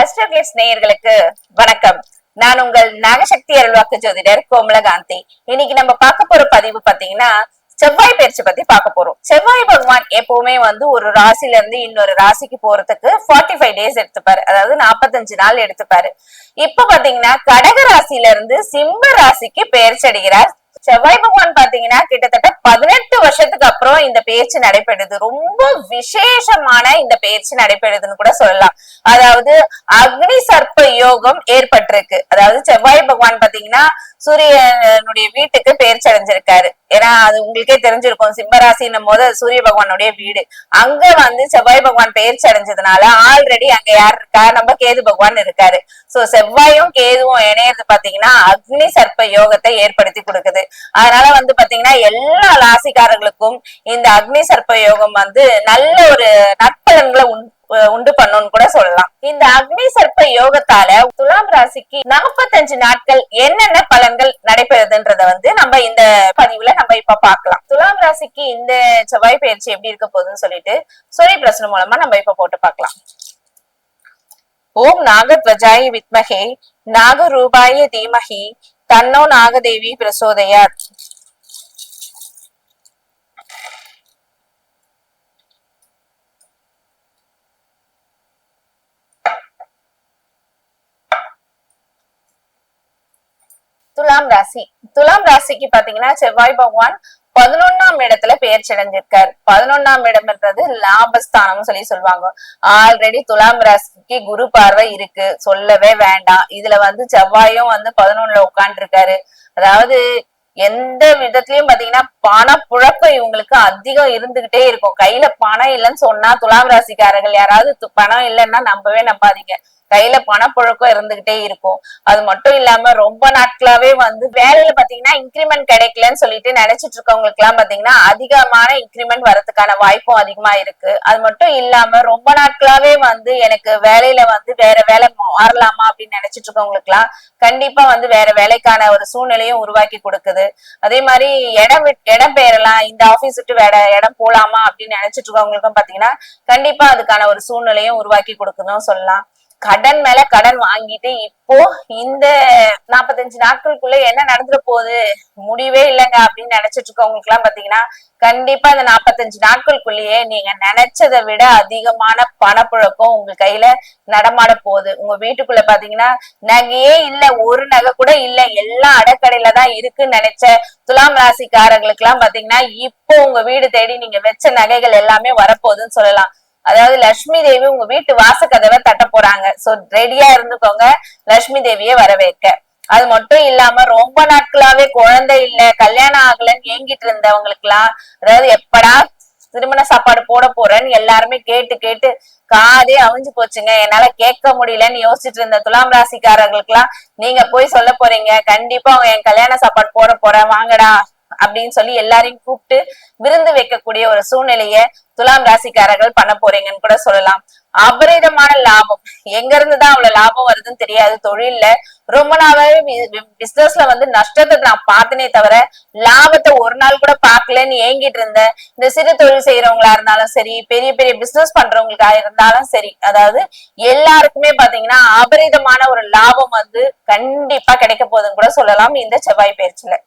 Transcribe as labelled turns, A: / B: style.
A: அஸ்ட்ரோகிளிப்ஸ் நேயர்களுக்கு வணக்கம். நான் உங்கள் நாகசக்தி அருள்வாக்கு ஜோதிடர் கோமலகாந்தி. இன்னைக்கு நம்ம பார்க்க போற பதிவு பாத்தீங்கன்னா செவ்வாய் பயிற்சி பத்தி பார்க்க போறோம். செவ்வாய் பகவான் எப்பவுமே வந்து ஒரு ராசில இருந்து இன்னொரு ராசிக்கு போறதுக்கு 45 ஃபைவ் டேஸ் எடுத்துப்பாரு. அதாவது 45 நாள் எடுத்துப்பாரு. இப்ப பாத்தீங்கன்னா கடக ராசியில இருந்து சிம்ம ராசிக்கு பெயர்ச்சி அடைகிறார். செவ்வாய் பகவான் பாத்தீங்கன்னா கிட்டத்தட்ட பதினெட்டு அப்புறம் இந்த பேச்சு நடைபெறுது. ரொம்ப விசேஷமான இந்த பேச்சு நடைபெறுதுன்னு கூட சொல்லலாம். அதாவது அக்னி சர்ப்ப யோகம் ஏற்பட்டிருக்கு. அதாவது செவ்வாய் பகவான் பாத்தீங்கன்னா சூரியனுடைய வீட்டுக்கு பெயர்ச்சி அடைஞ்சிருக்காரு ஏன்னா அது உங்களுக்கே தெரிஞ்சிருக்கும். சிம்மராசின்னும் போது சூரிய பகவானுடைய வீடு. அங்க வந்து செவ்வாய் பகவான் பெயர்ச்சி அடைஞ்சதுனால ஆல்ரெடி அங்க யார் இருக்கா? நம்ம கேது பகவான் இருக்காரு. சோ செவ்வாயும் கேதுவும் இணையது பாத்தீங்கன்னா அக்னி சர்ப்ப யோகத்தை ஏற்படுத்தி கொடுக்குது. அதனால வந்து பாத்தீங்கன்னா எல்லா ராசிக்காரர்களுக்கும் இந்த அக்னி சர்ப்ப யோகம் வந்து நல்ல ஒரு நற்பலன்களை உண் உண்டு பண்ணும்னு கூட சொல்லலாம். இந்த அக்னி சர்ப்ப யோகத்தால துலாம் ராசிக்கு நாற்பத்தஞ்சு நாட்கள் என்னென்ன பலன்கள் நடைபெறுதுன்றத வந்து நம்ம இந்த பதிவுல நம்ம இப்ப பாக்கலாம் துலாம் ராசிக்கு இந்த செவ்வாய் பயிற்சி எப்படி இருக்க போகுதுன்னு சொல்லிட்டு சூரிய பிரசனம் மூலமா நம்ம இப்ப போட்டு பார்க்கலாம். ஓம் நாகத்வஜாய வித்மகே நாகரூபாய தீமகி தன்னோ நாகதேவி பிரசோதயாத். துலாம் ராசி. துலாம் ராசிக்கு பாத்தீங்கன்னா செவ்வாய் பகவான் பதினொன்னாம் இடத்துல பெயர்ச்சி அடைஞ்சிருக்காரு. பதினொன்னாம் இடம்ன்றது லாபஸ்தானம் சொல்லி சொல்லுவாங்க. ஆல்ரெடி துலாம் ராசிக்கு குரு பார்வை இருக்கு. சொல்லவே வேண்டாம். இதுல வந்து செவ்வாயும் வந்து பதினொன்னுல உட்காந்துருக்காரு அதாவது எந்த விதத்திலயும் பாத்தீங்கன்னா பண புழக்கம் இவங்களுக்கு அதிகம் இருந்துகிட்டே இருக்கும். கையில பணம் இல்லைன்னு சொன்னா துலாம் ராசிக்காரர்கள் யாராவது பணம் இல்லைன்னா நம்பவே நம்பாதீங்க. கையில பணப்புழக்கம் இருந்துகிட்டே இருக்கும். அது மட்டும் இல்லாம ரொம்ப நாட்களாவே வந்து வேலையில பாத்தீங்கன்னா இன்க்ரிமெண்ட் கிடைக்கலன்னு சொல்லிட்டு நினைச்சிட்டு இருக்கவங்களுக்கு எல்லாம் பாத்தீங்கன்னா அதிகமான இன்க்ரிமெண்ட் வரதுக்கான வாய்ப்பும் அதிகமா இருக்கு. அது மட்டும் இல்லாம ரொம்ப நாட்களாவே வந்து எனக்கு வேலையில வந்து வேற வேலை மாறலாமா அப்படின்னு நினைச்சிட்டு இருக்கவங்களுக்கு எல்லாம் கண்டிப்பா வந்து வேற வேலைக்கான ஒரு சூழ்நிலையும் உருவாக்கி கொடுக்குது. அதே மாதிரி இடம் விட்- இடம் பெயரலாம் இந்த ஆபீஸ் விட்டு வேற இடம் போலாமா அப்படின்னு நினைச்சிட்டு இருக்கவங்களுக்கும் பாத்தீங்கன்னா கண்டிப்பா அதுக்கான ஒரு சூழ்நிலையும் உருவாக்கி கொடுக்குதுன்னு சொல்லலாம். கடன் மேல கடன் வாங்கிட்டு இப்போ இந்த நாற்பத்தஞ்சு நாட்களுக்குள்ள என்ன நடந்துட போகுது? முடிவே இல்லைங்க அப்படின்னு நினைச்சிட்டு இருக்கவங்களுக்கு எல்லாம் பாத்தீங்கன்னா கண்டிப்பா இந்த நாற்பத்தஞ்சு நாட்களுக்குள்ளேயே நீங்க நினைச்சதை விட அதிகமான பணப்புழக்கம் உங்க கையில நடமாட போகுது. உங்க வீட்டுக்குள்ள பாத்தீங்கன்னா நகையே இல்ல ஒரு நகை கூட இல்ல எல்லாம் அடக்கடையில தான் இருக்குன்னு நினைச்ச துலாம் ராசிக்காரங்களுக்கு எல்லாம் பாத்தீங்கன்னா இப்போ உங்க வீடு தேடி நீங்க வச்ச நகைகள் எல்லாமே வரப்போகுதுன்னு சொல்லலாம். அதாவது லட்சுமி தேவி உங்க வீட்டு வாசக்கதவை தட்ட போறாங்க. சோ ரெடியா இருந்துக்கோங்க. லட்சுமி தேவியை வரவேற்க. அது மட்டும் இல்லாம ரொம்ப நாட்களாவே குழந்தை இல்ல கல்யாணம் ஆகலன்னு ஏங்கிட்டு இருந்தவங்களுக்கு எல்லாம் அதாவது எப்படா திருமண சாப்பாடு போட போறேன்னு எல்லாருமே கேட்டு கேட்டு காதே அவிஞ்சு போச்சுங்க. என்னால கேட்க முடியலன்னு யோசிச்சுட்டு இருந்த துலாம் ராசிக்காரர்களுக்கு எல்லாம் நீங்க போய் சொல்ல போறீங்க. கண்டிப்பா அவங்க என் கல்யாண சாப்பாடு போட போறேன். வாங்கடா. அப்படின்னு சொல்லி எல்லாரையும் கூப்பிட்டு விருந்து வைக்கக்கூடிய ஒரு சூழ்நிலைய துலாம் ராசிக்காரர்கள் பண்ண போறீங்கன்னு கூட சொல்லலாம். அபரிதமான லாபம். எங்க இருந்துதான் அவ்வளவு லாபம் வருதுன்னு தெரியாது. தொழில்ல ரொம்ப நாளாவே பிசினஸ்ல வந்து நஷ்டத்தை நான் பார்த்தனே தவிர லாபத்தை ஒரு நாள் கூட பாக்கலன்னு ஏங்கிட்டு இருந்தேன். இந்த சிறு தொழில் செய்யறவங்களா இருந்தாலும் சரி பெரிய பெரிய பிசினஸ் பண்றவங்களுக்கா இருந்தாலும் சரி அதாவது எல்லாருக்குமே பாத்தீங்கன்னா அபரிதமான ஒரு லாபம் வந்து கண்டிப்பா கிடைக்க போகுதுன்னு கூட சொல்லலாம். இந்த செவ்வாய் பயிற்சியில.